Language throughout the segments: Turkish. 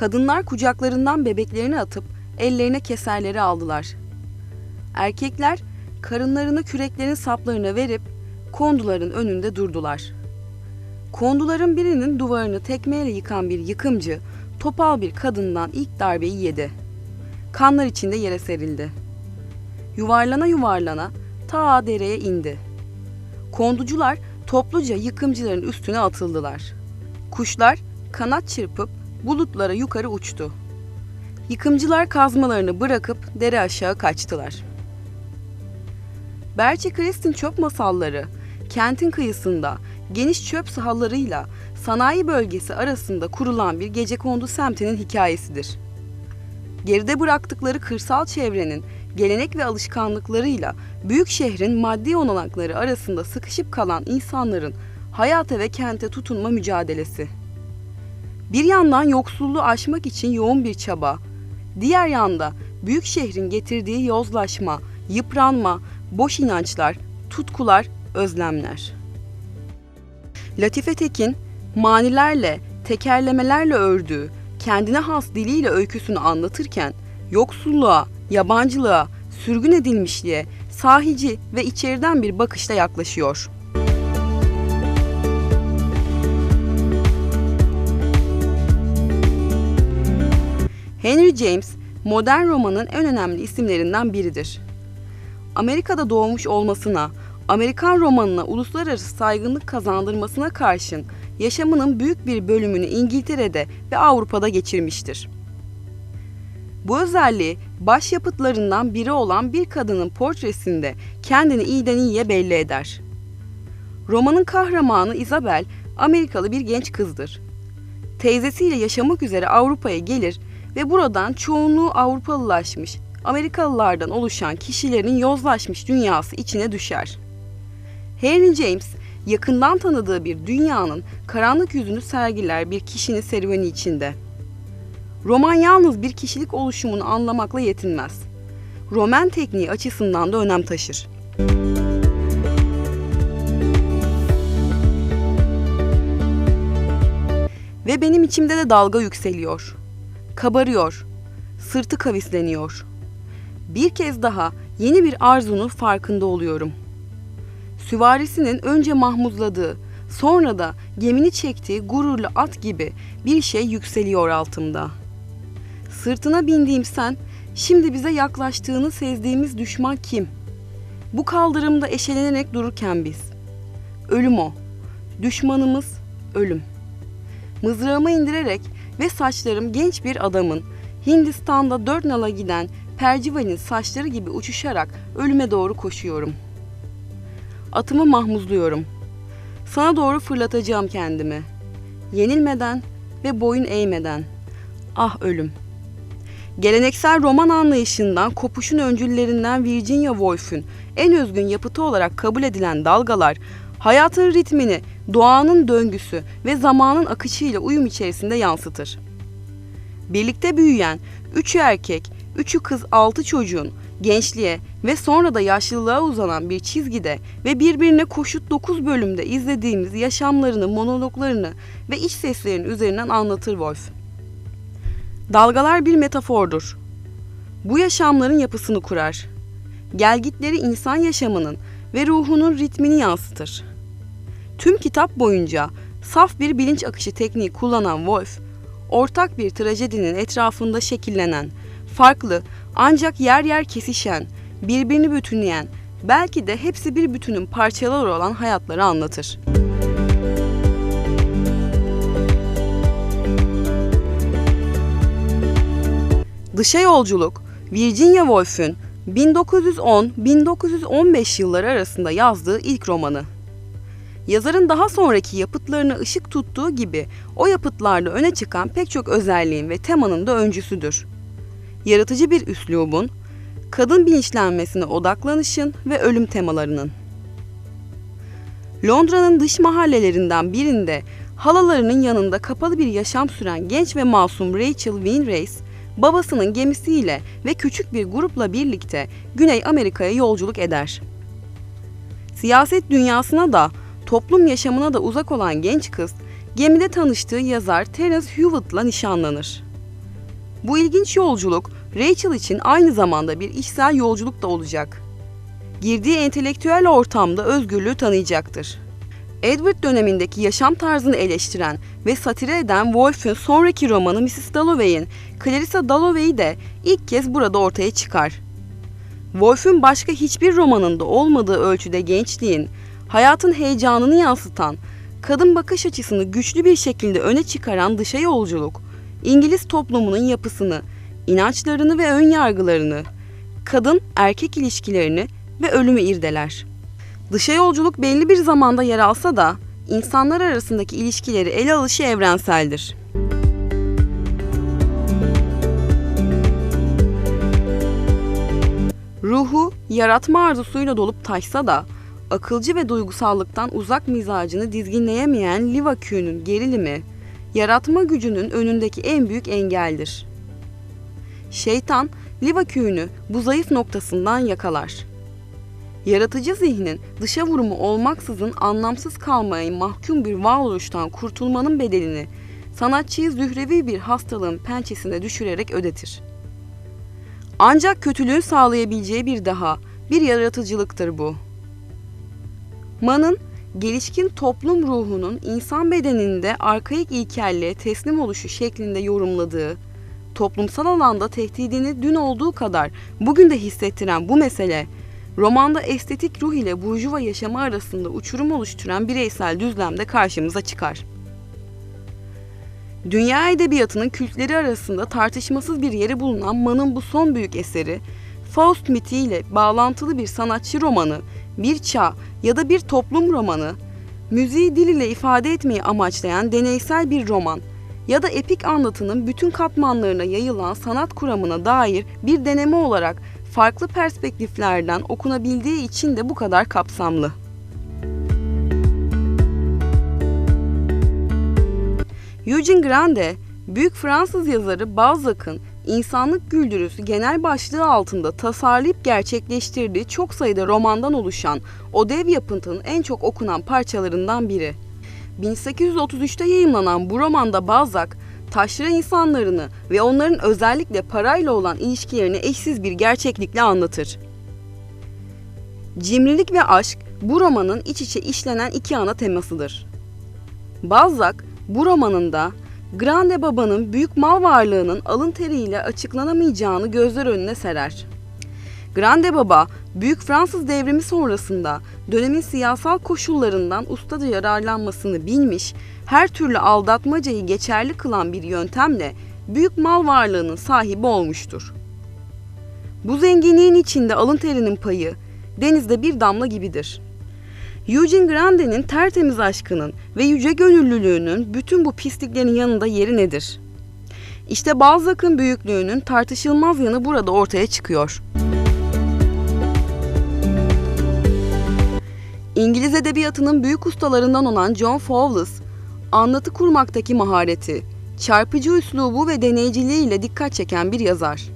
Kadınlar kucaklarından bebeklerini atıp ellerine keserleri aldılar. Erkekler karınlarını küreklerin saplarına verip konduların önünde durdular. Konduların birinin duvarını tekmeyle yıkan bir yıkımcı, topal bir kadından ilk darbeyi yedi. Kanlar içinde yere serildi. Yuvarlana yuvarlana ta dereye indi. Konducular topluca yıkımcıların üstüne atıldılar. Kuşlar kanat çırpıp bulutlara yukarı uçtu. Yıkımcılar kazmalarını bırakıp dere aşağı kaçtılar. Berçe Kristin çöp masalları, kentin kıyısında geniş çöp sahalarıyla sanayi bölgesi arasında kurulan bir gecekondu semtinin hikayesidir. Geride bıraktıkları kırsal çevrenin gelenek ve alışkanlıklarıyla büyük şehrin maddi olanakları arasında sıkışıp kalan insanların hayata ve kente tutunma mücadelesi. Bir yandan yoksulluğu aşmak için yoğun bir çaba, diğer yanda büyük şehrin getirdiği yozlaşma, yıpranma, boş inançlar, tutkular, özlemler. Latife Tekin, manilerle, tekerlemelerle ördüğü, kendine has diliyle öyküsünü anlatırken, yoksulluğa, yabancılığa, sürgün edilmişliğe, sahici ve içeriden bir bakışla yaklaşıyor. Henry James, modern romanın en önemli isimlerinden biridir. Amerika'da doğmuş olmasına, Amerikan romanına uluslararası saygınlık kazandırmasına karşın yaşamının büyük bir bölümünü İngiltere'de ve Avrupa'da geçirmiştir. Bu özelliği başyapıtlarından biri olan bir kadının portresinde kendini iyiden iyiye belli eder. Romanın kahramanı Isabel, Amerikalı bir genç kızdır. Teyzesiyle yaşamak üzere Avrupa'ya gelir ve buradan çoğunluğu Avrupalılaşmış, Amerikalılardan oluşan kişilerin yozlaşmış dünyası içine düşer. Henry James, yakından tanıdığı bir dünyanın karanlık yüzünü sergiler bir kişinin serüveni içinde. Roman yalnız bir kişilik oluşumunu anlamakla yetinmez. Roman tekniği açısından da önem taşır. Ve benim içimde de dalga yükseliyor. Kabarıyor. Sırtı kavisleniyor. Bir kez daha yeni bir arzunun farkında oluyorum. Süvarisinin önce mahmuzladığı, sonra da gemini çektiği gururlu at gibi bir şey yükseliyor altımda. Sırtına bindiğim sen, şimdi bize yaklaştığını sezdiğimiz düşman kim? Bu kaldırımda eşelenerek dururken biz. Ölüm o. Düşmanımız ölüm. Mızrağımı indirerek ve saçlarım genç bir adamın Hindistan'da dört nala giden percivalin saçları gibi uçuşarak ölüme doğru koşuyorum. Atımı mahmuzluyorum. Sana doğru fırlatacağım kendimi. Yenilmeden ve boyun eğmeden. Ah ölüm. Geleneksel roman anlayışından kopuşun öncüllerinden Virginia Woolf'ün en özgün yapıtı olarak kabul edilen dalgalar, hayatın ritmini, doğanın döngüsü ve zamanın akışıyla uyum içerisinde yansıtır. Birlikte büyüyen, üçü erkek, üçü kız altı çocuğun gençliğe ve sonra da yaşlılığa uzanan bir çizgide ve birbirine koşut 9 bölümde izlediğimiz yaşamlarını, monologlarını ve iç seslerini üzerinden anlatır Wolf. Dalgalar bir metafordur. Bu yaşamların yapısını kurar. Gelgitleri insan yaşamının ve ruhunun ritmini yansıtır. Tüm kitap boyunca saf bir bilinç akışı tekniği kullanan Wolf, ortak bir trajedinin etrafında şekillenen, farklı ancak yer yer kesişen, birbirini bütünleyen, belki de hepsi bir bütünün parçaları olan hayatları anlatır. Dışa Yolculuk, Virginia Woolf'ün 1910-1915 yılları arasında yazdığı ilk romanı. Yazarın daha sonraki yapıtlarına ışık tuttuğu gibi o yapıtlarda öne çıkan pek çok özelliğin ve temanın da öncüsüdür. Yaratıcı bir üslubun, kadın bilinçlenmesine odaklanışın ve ölüm temalarının. Londra'nın dış mahallelerinden birinde halalarının yanında kapalı bir yaşam süren genç ve masum Rachel Winrace, babasının gemisiyle ve küçük bir grupla birlikte Güney Amerika'ya yolculuk eder. Siyaset dünyasına da toplum yaşamına da uzak olan genç kız, gemide tanıştığı yazar Terence Hewitt'la nişanlanır. Bu ilginç yolculuk Rachel için aynı zamanda bir içsel yolculuk da olacak. Girdiği entelektüel ortamda özgürlüğü tanıyacaktır. Edward dönemindeki yaşam tarzını eleştiren ve satire eden Wolfe'ün sonraki romanı Mrs. Dalloway'in Clarissa Dalloway'i de ilk kez burada ortaya çıkar. Wolfe'ün başka hiçbir romanında olmadığı ölçüde gençliğin, hayatın heyecanını yansıtan, kadın bakış açısını güçlü bir şekilde öne çıkaran dışa yolculuk, İngiliz toplumunun yapısını, inançlarını ve ön yargılarını, kadın erkek ilişkilerini ve ölümü irdeler. Dışa yolculuk belli bir zamanda yer alsa da insanlar arasındaki ilişkileri ele alışı evrenseldir. Ruhu yaratma arzusuyla dolup taşsa da akılcı ve duygusallıktan uzak mizacını dizginleyemeyen Livakü'nün gerilimi, yaratma gücünün önündeki en büyük engeldir. Şeytan, Livakü'nü bu zayıf noktasından yakalar. Yaratıcı zihnin dışa vurumu olmaksızın anlamsız kalmaya mahkum bir varoluştan kurtulmanın bedelini sanatçıyı zührevi bir hastalığın pençesine düşürerek ödetir. Ancak kötülüğün sağlayabileceği bir daha, bir yaratıcılıktır bu. Man'ın gelişkin toplum ruhunun insan bedeninde arkaik ilkelliğe teslim oluşu şeklinde yorumladığı, toplumsal alanda tehdidini dün olduğu kadar bugün de hissettiren bu mesele, romanda estetik ruh ile burjuva yaşamı arasında uçurum oluşturan bireysel düzlemde karşımıza çıkar. Dünya edebiyatının kültleri arasında tartışmasız bir yeri bulunan Mann'ın bu son büyük eseri, Faust mitiyle bağlantılı bir sanatçı romanı, bir çağ ya da bir toplum romanı, müziği dil ile ifade etmeyi amaçlayan deneysel bir roman ya da epik anlatının bütün katmanlarına yayılan sanat kuramına dair bir deneme olarak farklı perspektiflerden okunabildiği için de bu kadar kapsamlı. Eugene Grande, büyük Fransız yazarı Balzac'ın İnsanlık Güldürüsü genel başlığı altında tasarlayıp gerçekleştirdiği çok sayıda romandan oluşan o dev yapıntının en çok okunan parçalarından biri. 1833'te yayımlanan bu romanda Balzac, taşra insanlarını ve onların özellikle parayla olan ilişkilerini eşsiz bir gerçeklikle anlatır. Cimrilik ve aşk bu romanın iç içe işlenen iki ana temasıdır. Balzac bu romanında Grande Baba'nın büyük mal varlığının alın teriyle açıklanamayacağını gözler önüne serer. Grande Baba, Büyük Fransız devrimi sonrasında dönemin siyasal koşullarından ustaca yararlanmasını bilmiş, her türlü aldatmacayı geçerli kılan bir yöntemle büyük mal varlığının sahibi olmuştur. Bu zenginliğin içinde alın terinin payı denizde bir damla gibidir.'' Eugene Grande'nin tertemiz aşkının ve yüce gönüllülüğünün bütün bu pisliklerin yanında yeri nedir? İşte Balzac'ın büyüklüğünün tartışılmaz yanı burada ortaya çıkıyor. İngiliz edebiyatının büyük ustalarından olan John Fowles, anlatı kurmaktaki mahareti, çarpıcı üslubu ve deneyiciliğiyle dikkat çeken bir yazar.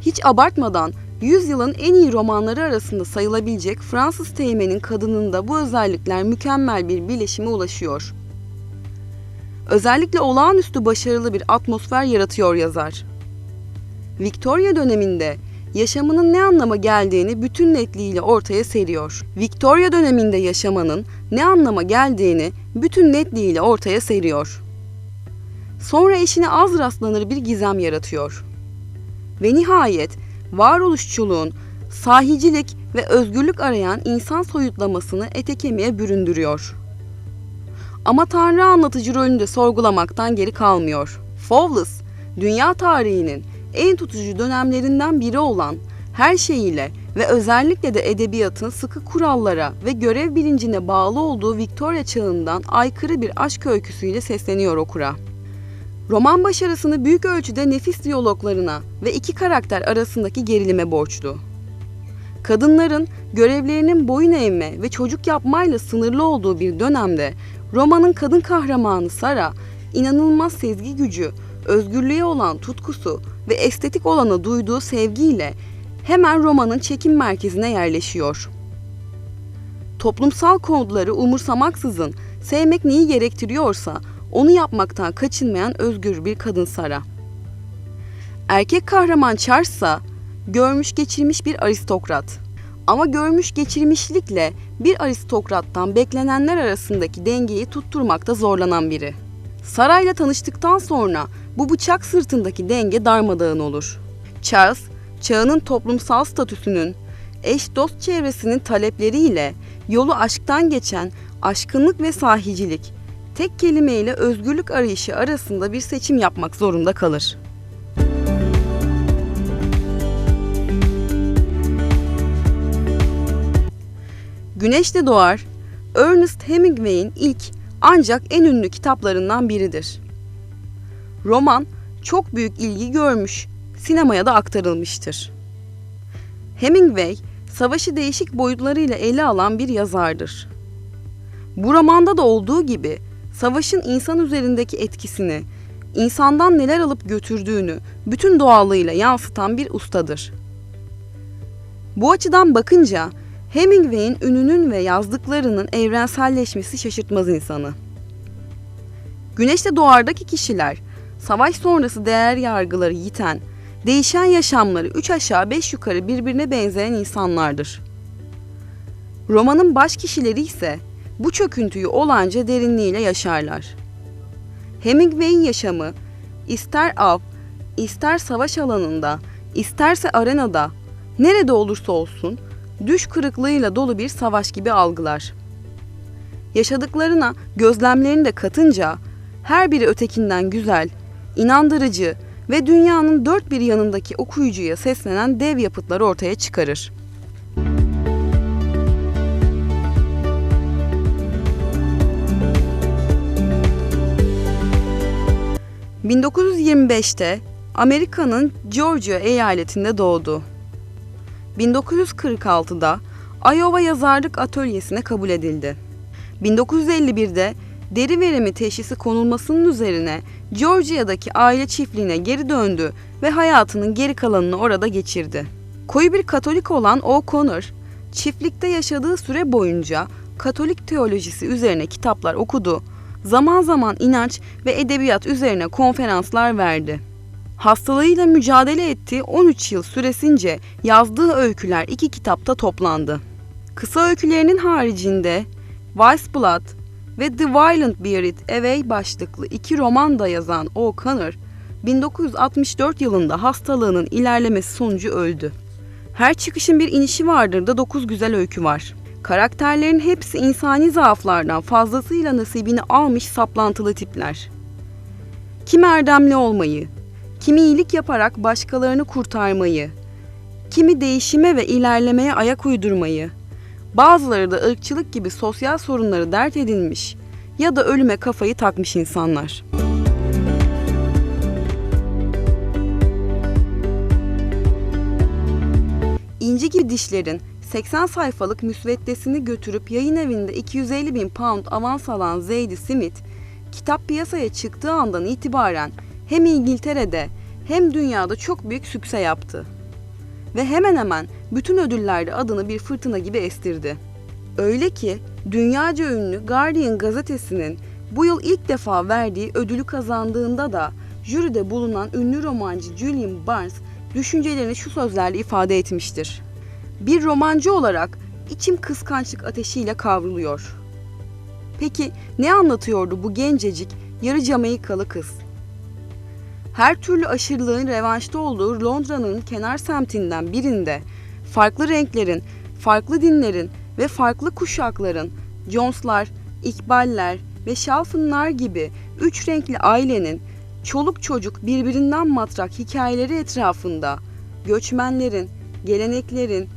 Hiç abartmadan Yüzyılın en iyi romanları arasında sayılabilecek Fransız teğmenin kadınında bu özellikler mükemmel bir bileşime ulaşıyor. Özellikle olağanüstü başarılı bir atmosfer yaratıyor yazar. Victoria döneminde yaşamının ne anlama geldiğini bütün netliğiyle ortaya seriyor. Victoria döneminde yaşamanın ne anlama geldiğini bütün netliğiyle ortaya seriyor. Sonra eşine az rastlanır bir gizem yaratıyor. Ve nihayet varoluşçuluğun sahicilik ve özgürlük arayan insan soyutlamasını ete kemiğe büründürüyor. Ama Tanrı anlatıcı rolünde sorgulamaktan geri kalmıyor. Fowles, dünya tarihinin en tutucu dönemlerinden biri olan her şeyiyle ve özellikle de edebiyatın sıkı kurallara ve görev bilincine bağlı olduğu Victoria çağından aykırı bir aşk öyküsüyle sesleniyor okura. Roman başarısını büyük ölçüde nefis diyaloglarına ve iki karakter arasındaki gerilime borçlu. Kadınların görevlerinin boyun eğme ve çocuk yapmayla sınırlı olduğu bir dönemde romanın kadın kahramanı Sara, inanılmaz sezgi gücü, özgürlüğe olan tutkusu ve estetik olana duyduğu sevgiyle hemen romanın çekim merkezine yerleşiyor. Toplumsal kodları umursamaksızın sevmek neyi gerektiriyorsa onu yapmaktan kaçınmayan özgür bir kadın Sara. Erkek kahraman Charles'a görmüş geçirmiş bir aristokrat. Ama görmüş geçirmişlikle bir aristokrattan beklenenler arasındaki dengeyi tutturmakta zorlanan biri. Sarayla tanıştıktan sonra bu bıçak sırtındaki denge darmadağın olur. Charles, çağının toplumsal statüsünün, eş dost çevresinin talepleriyle yolu aşktan geçen aşkınlık ve sahicilik, tek kelimeyle özgürlük arayışı arasında bir seçim yapmak zorunda kalır. Güneş de Doğar, Ernest Hemingway'in ilk ancak en ünlü kitaplarından biridir. Roman çok büyük ilgi görmüş, sinemaya da aktarılmıştır. Hemingway, savaşı değişik boyutlarıyla ele alan bir yazardır. Bu romanda da olduğu gibi savaşın insan üzerindeki etkisini, insandan neler alıp götürdüğünü bütün doğallığıyla yansıtan bir ustadır. Bu açıdan bakınca Hemingway'in ününün ve yazdıklarının evrenselleşmesi şaşırtmaz insanı. Güneşte doğardaki kişiler, savaş sonrası değer yargıları yiten, değişen yaşamları üç aşağı beş yukarı birbirine benzeyen insanlardır. Romanın baş kişileri ise bu çöküntüyü olanca derinliğiyle yaşarlar. Hemingway'in yaşamı ister av, ister savaş alanında, isterse arenada, nerede olursa olsun düş kırıklığıyla dolu bir savaş gibi algılar. Yaşadıklarına gözlemlerini de katınca her biri ötekinden güzel, inandırıcı ve dünyanın dört bir yanındaki okuyucuya seslenen dev yapıtları ortaya çıkarır. ...1925'te Amerika'nın Georgia eyaletinde doğdu. 1946'da Iowa Yazarlık Atölyesi'ne kabul edildi. 1951'de deri verimi teşhisi konulmasının üzerine Georgia'daki aile çiftliğine geri döndü ve hayatının geri kalanını orada geçirdi. Koyu bir Katolik olan O'Connor, çiftlikte yaşadığı süre boyunca Katolik teolojisi üzerine kitaplar okudu, zaman zaman inanç ve edebiyat üzerine konferanslar verdi. Hastalığıyla mücadele ettiği 13 yıl süresince yazdığı öyküler iki kitapta toplandı. Kısa öykülerinin haricinde Blood ve The Violent Buried Away başlıklı iki roman da yazan O'Connor, 1964 yılında hastalığının ilerlemesi sonucu öldü. Her çıkışın bir inişi vardır da 9 güzel öykü var. Karakterlerin hepsi insani zaaflardan fazlasıyla nasibini almış saplantılı tipler. Kim erdemli olmayı, kimi iyilik yaparak başkalarını kurtarmayı, kimi değişime ve ilerlemeye ayak uydurmayı, bazıları da ırkçılık gibi sosyal sorunları dert edinmiş ya da ölüme kafayı takmış insanlar. İnci gibi dişlerin 80 sayfalık müsveddesini götürüp yayın evinde 250 bin pound avans alan Zadie Smith, kitap piyasaya çıktığı andan itibaren hem İngiltere'de hem dünyada çok büyük sükse yaptı. Ve hemen hemen bütün ödüllerde adını bir fırtına gibi estirdi. Öyle ki dünyaca ünlü Guardian gazetesinin bu yıl ilk defa verdiği ödülü kazandığında da jüride bulunan ünlü romancı Julian Barnes düşüncelerini şu sözlerle ifade etmiştir. Bir romancı olarak içim kıskançlık ateşiyle kavruluyor. Peki ne anlatıyordu bu gencecik yarı Jamaikalı kız? Her türlü aşırılığın revanşta olduğu Londra'nın kenar semtinden birinde farklı renklerin, farklı dinlerin ve farklı kuşakların, Jones'lar, İkballer ve Shelton'lar gibi üç renkli ailenin çoluk çocuk birbirinden matrak hikayeleri etrafında göçmenlerin, geleneklerin,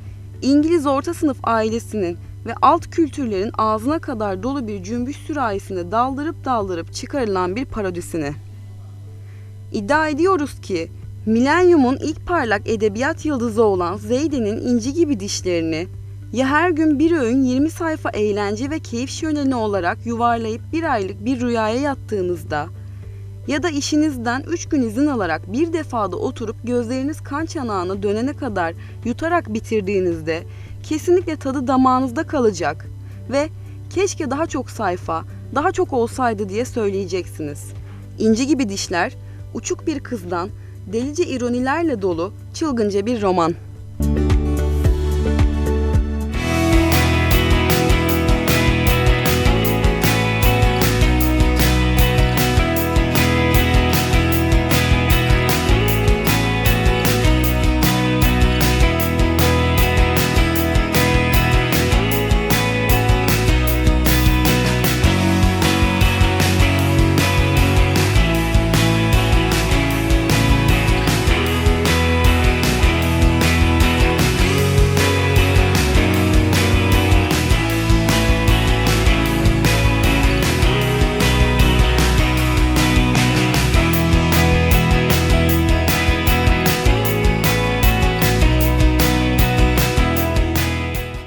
İngiliz orta sınıf ailesinin ve alt kültürlerin ağzına kadar dolu bir cümbüş sürahisinde daldırıp daldırıp çıkarılan bir parodisini. İddia ediyoruz ki milenyumun ilk parlak edebiyat yıldızı olan Zeyde'nin inci gibi dişlerini ya her gün bir öğün 20 sayfa eğlence ve keyif şöleni olarak yuvarlayıp bir aylık bir rüyaya yattığınızda ya da işinizden 3 gün izin alarak bir defada oturup gözleriniz kan çanağına dönene kadar yutarak bitirdiğinizde kesinlikle tadı damağınızda kalacak ve keşke daha çok sayfa, daha çok olsaydı diye söyleyeceksiniz. İnci gibi dişler uçuk bir kızdan Delice ironilerle dolu çılgınca bir roman.